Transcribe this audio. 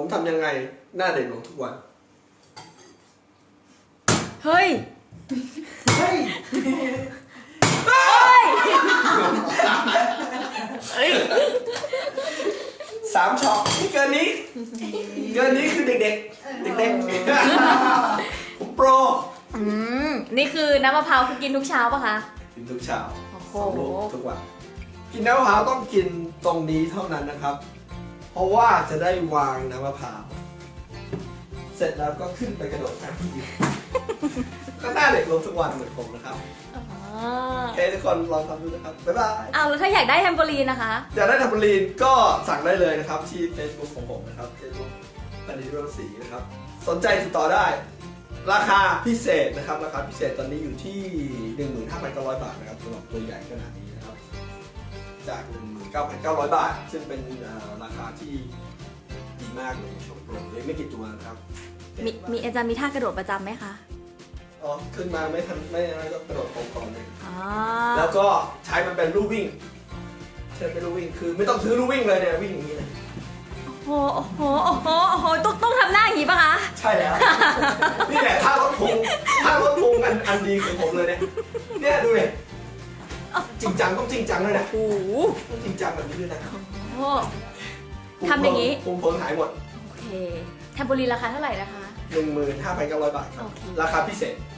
ผมทำยังไงหน้าเด็กลงทุกวันเฮ้ย เฮ้ย สามช็อตนี่เกินนี้ เกินนี้คือเด็กๆ เด็กๆผมโปรอืม นี่คือน้ำมะพร้าวคือกินทุกเช้าปะคะ กินทุกเช้าโอ้โห สองลูกทุกวัน กินน้ำมะพร้าวต้องกินตรงนี้เท่านั้นนะครับเพ ราะว่าจะได้วางน้ำมะพร้าว เสร็จแล้วก็ขึ้นไปกระโดดน้ำอีกก็หน้าเด็กลงทุกวันเหมือนผมนะครับอ๋อโอเคทุกคนลองทำดูนะครับ บ๊ายบาย เอาแล้วถ้าอยากได้แทมโบลีนนะคะ อยากได้ทัมเบอรีนก็สั่งได้เลยนะครับที่ Facebook ของผมนะครับ Facebook ปณิรศรีนะครับ สนใจติดต่อได้ ราคาพิเศษนะครับ ราคาพิเศษตอนนี้อยู่ที่ 15,900 บาทนะครับสำหรับตัวใหญ่ขนาดนี้นะครับ จาก 19,900 บาท ซึ่งเป็นเอ่อราคาที่ดีมากเลยในช่วงโปรเลยไม่กี่ตัวนะครับมีมีอาจารย์มีท่ากระโดดประจำไหมคะ อ๋อ ขึ้นมาไม่ทันไม่อะไรก็กระโดดโค้งก่อนเลยอ๋อแล้วก็ใช้มันเป็นลู่วิ่งใช้เป็นลู่วิ่งคือไม่ต้องซื้อลู่วิ่งเลยเนี่ยวิ่งอย่างนี้เลยโอ้โห โอ้โห โอ้โห ต้องต้องทำหน้าอย่างนี้ปะคะ ใช่แล้ว นี่แหละท่ารถพุงท่ารถพุงอันอันดีของผมเลยเนี่ย เนี่ยดูเลย จริงจังต้องจริงจังเลยนะโอ้โหต้องจริงจังแบบนี้ด้วยนะโอ้ ทำอย่างนี้ นี้พุงเพิงหายหมดโอเคแทมโบลีนราคาเท่าไหร่นะคะ 15,900 บาทครับ โอเค ราคาพิเศษโ